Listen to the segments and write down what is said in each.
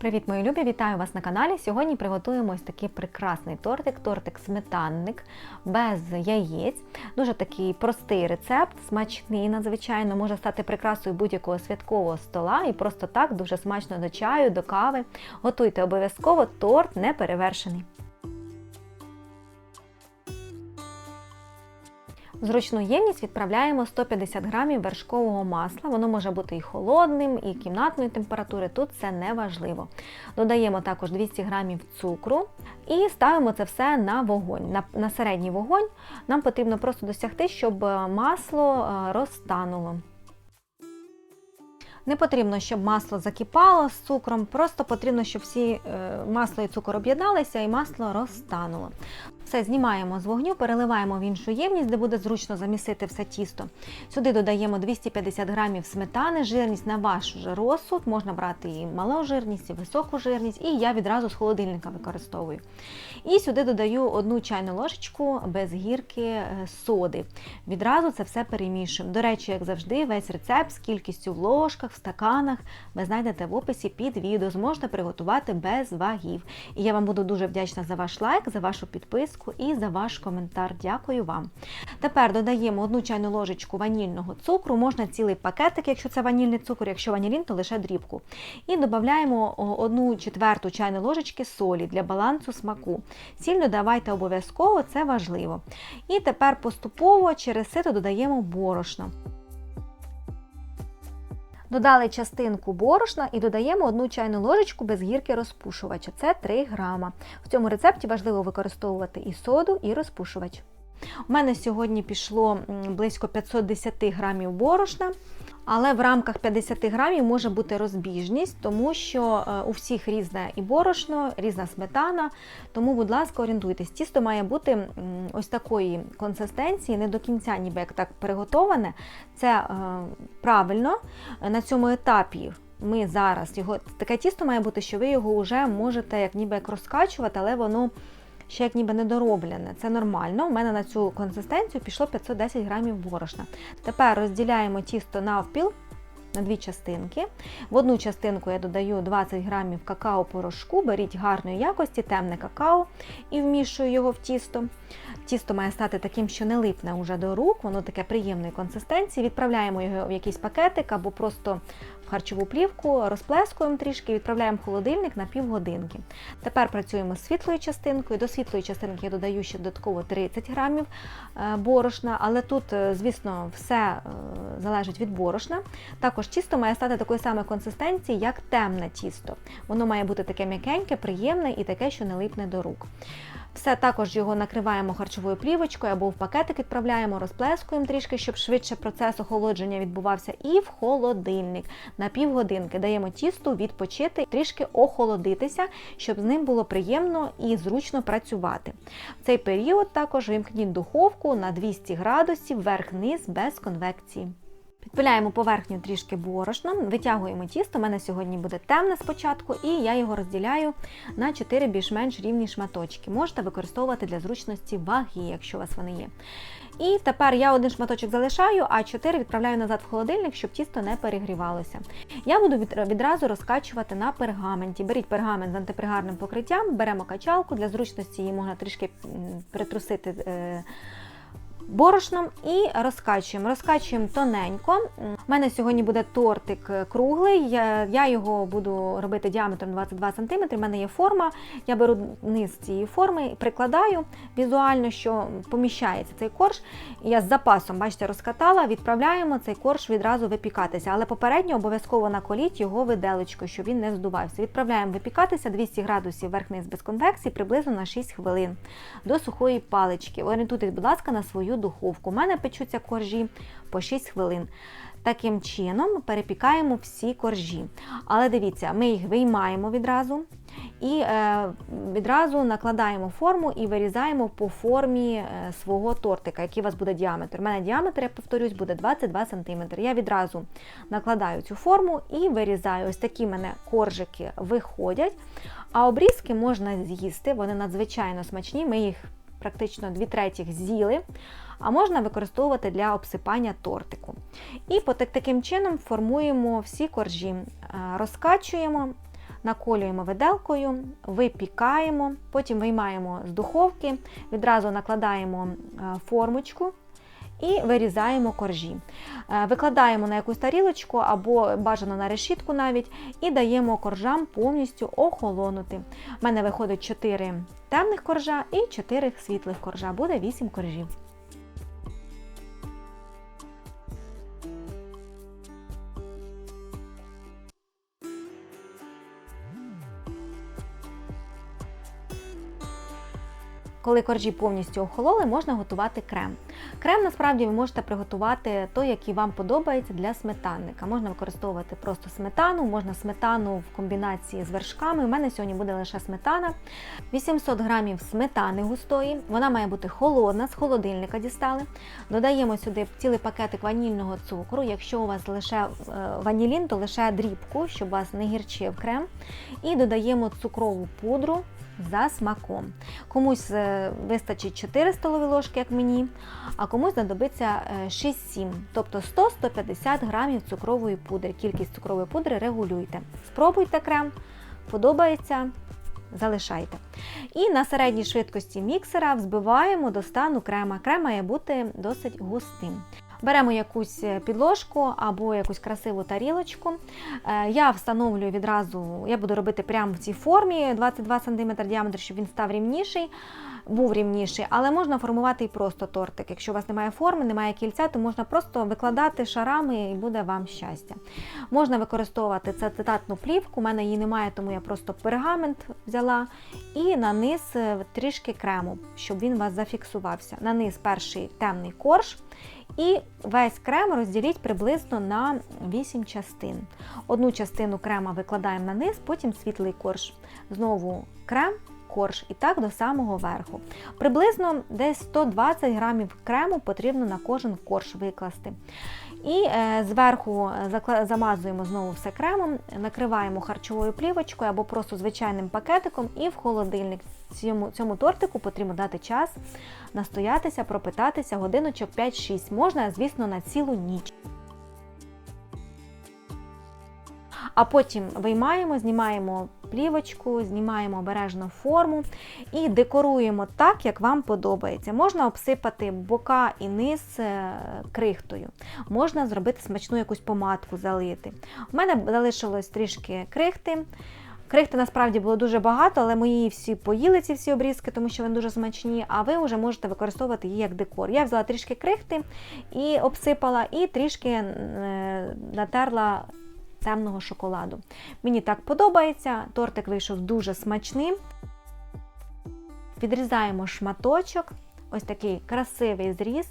Привіт, мої любі! Вітаю вас на каналі. Сьогодні приготуємо ось такий прекрасний тортик, тортик-сметанник без яєць. Дуже такий простий рецепт, смачний, надзвичайно, може стати прикрасою будь-якого святкового стола і просто так дуже смачно до чаю, до кави. Готуйте обов'язково торт неперевершений. Зручну ємність відправляємо 150 грамів вершкового масла. Воно може бути і холодним, і кімнатної температури. Тут це не важливо. Додаємо також 200 грамів цукру і ставимо це все на вогонь, на, на середній вогонь. Нам потрібно просто досягти, щоб масло е, розтануло. Не потрібно, щоб масло закипало з цукром, просто потрібно, щоб всі е, масло і цукор об'єдналися і масло розтануло. Все знімаємо з вогню, переливаємо в іншу ємність, де буде зручно замісити все тісто. Сюди додаємо 250 грамів сметани, жирність на ваш вже розсуд. Можна брати і малу жирність, і високу жирність, і я відразу з холодильника використовую. І сюди додаю одну чайну ложечку без гірки е, соди. Відразу це все перемішуємо. До речі, як завжди, весь рецепт з кількістю в ложках, в стаканах ви знайдете в описі під відео. Зможете приготувати без вагів. І я вам буду дуже вдячна за ваш лайк, за вашу підписку і за ваш коментар. Дякую вам. Тепер додаємо одну чайну ложечку ванільного цукру, можна цілий пакетик, якщо це ванільний цукор, якщо ванілін, то лише дрібку. І додаємо одну четверту чайну ложечки солі для балансу смаку. Сіль додавайте обов'язково, це важливо. І тепер поступово через сито додаємо борошно. Додали частинку борошна і додаємо одну чайну ложечку без гірки розпушувача. Це 3 грама. В цьому рецепті важливо використовувати і соду, і розпушувач. У мене сьогодні пішло близько 510 грамів борошна, але в рамках 50 грамів може бути розбіжність, тому що е, у всіх різне і борошно, різна сметана. Тому, будь ласка, орієнтуйтесь. Тісто має бути ось такої консистенції, не до кінця, ніби як так приготоване. Це е, правильно. На цьому етапі. Ми зараз його таке тісто має бути, що ви його вже можете як ніби як розкачувати, але воно ще як ніби недороблене. Це нормально. У мене на цю консистенцію пішло 510 грамів борошна. Тепер розділяємо тісто навпіл. На дві частинки. В одну частинку я додаю 20 грамів какао-порошку, беріть гарної якості, темне какао і вмішую його в тісто. Тісто має стати таким, що не липне уже до рук, воно таке приємної консистенції. Відправляємо його в якийсь пакетик або просто харчову плівку, розплескуємо трішки, відправляємо в холодильник на півгодинки. Тепер працюємо з світлою частинкою. До світлої частинки я додаю ще додатково 30 грамів е, борошна, але тут, е, звісно, все е, залежить від борошна. Також тісто має стати такої самої консистенції, як темне тісто. Воно має бути таке м'якеньке, приємне і таке, що не липне до рук. Все також його накриваємо харчовою плівочкою або в пакетик відправляємо, розплескуємо трішки, щоб швидше процес охолодження відбувався. І в холодильник на півгодинки даємо тісту відпочити, трішки охолодитися, щоб з ним було приємно і зручно працювати. В цей період також вимкніть духовку на 200 градусів верх-низ без конвекції. Підпиляємо поверхню трішки борошном, витягуємо тісто. У мене сьогодні буде темне спочатку, і я його розділяю на 4 більш-менш рівні шматочки. Можете використовувати для зручності ваги, якщо у вас вони є. І тепер я один шматочок залишаю, а 4 відправляю назад в холодильник, щоб тісто не перегрівалося. Я буду відразу розкачувати на пергаменті. Беріть пергамент з антипригарним покриттям, беремо качалку, для зручності її можна трішки притрусити. Борошном і розкачуємо. Розкачуємо тоненько. У мене сьогодні буде тортик круглий, я його буду робити діаметром 22 см. У мене є форма. Я беру низ цієї форми, прикладаю візуально, що поміщається цей корж. Я з запасом, бачите, розкатала, відправляємо цей корж відразу випікатися. Але попередньо обов'язково наколіть його виделочкою, щоб він не здувався. Відправляємо випікатися 200 градусів верх-низ без конвекції приблизно на 6 хвилин до сухої палички. Орієнтуйтесь, будь ласка, на свою духовку. У мене печуться коржі по 6 хвилин. Таким чином перепікаємо всі коржі. Але дивіться, ми їх виймаємо відразу і е, відразу накладаємо форму і вирізаємо по формі е, свого тортика, який у вас буде діаметр. У мене діаметр, я повторюсь, буде 22 см. Я відразу накладаю цю форму і вирізаю. Ось такі в мене коржики виходять. А обрізки можна з'їсти, вони надзвичайно смачні. Ми їх практично 2 третіх з'їли а можна використовувати для обсипання тортику. І таким чином формуємо всі коржі, е, розкачуємо. наколюємо виделкою, випікаємо, потім виймаємо з духовки, відразу накладаємо е, формочку. І вирізаємо коржі. Е, Викладаємо на якусь тарілочку або бажано на решітку навіть, і даємо коржам повністю охолонути. У мене виходить 4 темних коржа і 4 світлих коржа. Буде 8 коржів. Коли коржі повністю охололи, можна готувати крем. Крем насправді ви можете приготувати той, який вам подобається для сметанника. Можна використовувати просто сметану, можна сметану в комбінації з вершками. У мене сьогодні буде лише сметана. 800 грамів сметани густої. Вона має бути холодна, з холодильника дістали. Додаємо сюди цілий пакетик ванільного цукру. Якщо у вас лише е, ванілін, то лише дрібку, щоб вас не гірчив крем. І додаємо цукрову пудру за смаком. Комусь е, вистачить 4 столові ложки, як мені, а комусь знадобиться е, 6-7, тобто 100-150 грамів цукрової пудри. Кількість цукрової пудри регулюйте. Спробуйте крем, подобається. Залишайте. І на середній швидкості міксера взбиваємо до стану крема. Крем має бути досить густим. Беремо якусь е, підложку або якусь красиву тарілочку. Е, Я встановлюю відразу, я буду робити прямо в цій формі 22 см діаметр, щоб він став рівніший, був рівніший, але можна формувати і просто тортик. Якщо у вас немає форми, немає кільця, то можна просто викладати шарами і буде вам щастя. Можна використовувати цитатну плівку, у мене її немає, тому я просто пергамент взяла і на низ е, трішки крему, щоб він у вас зафіксувався. На низ перший темний корж. І весь крем розділіть приблизно на 8 частин. Одну частину крема викладаємо на низ, потім світлий корж. Знову крем, корж і так до самого верху. Приблизно десь 120 грамів крему потрібно на кожен корж викласти. І е, зверху закла- замазуємо знову все кремом, накриваємо харчовою плівочкою або просто звичайним пакетиком і в холодильник. Цьому, цьому тортику потрібно дати час настоятися, пропитатися годиночок 5-6. Можна, звісно, на цілу ніч. А потім виймаємо, знімаємо плівочку, знімаємо обережно форму і декоруємо так, як вам подобається. Можна обсипати бока і низ е, крихтою, можна зробити смачну якусь помадку, залити. У мене залишилось трішки крихти. Крихти насправді було дуже багато, але мої всі поїли ці всі обрізки, тому що вони дуже смачні, а ви вже можете використовувати її як декор. Я взяла трішки крихти і обсипала, і трішки е, натерла темного шоколаду. Мені так подобається, тортик вийшов дуже смачним. Відрізаємо шматочок, ось такий красивий зріз.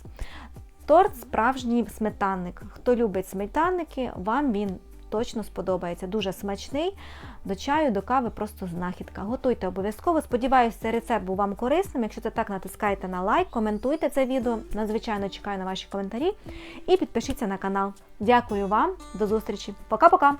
Торт справжній сметанник. Хто любить сметанники, вам він точно сподобається. Дуже смачний. До чаю, до кави просто знахідка. Готуйте обов'язково. Сподіваюся, цей рецепт був вам корисним. Якщо це так, натискайте на лайк, коментуйте це відео. Надзвичайно чекаю на ваші коментарі і підпишіться на канал. Дякую вам, до зустрічі. Пока-пока!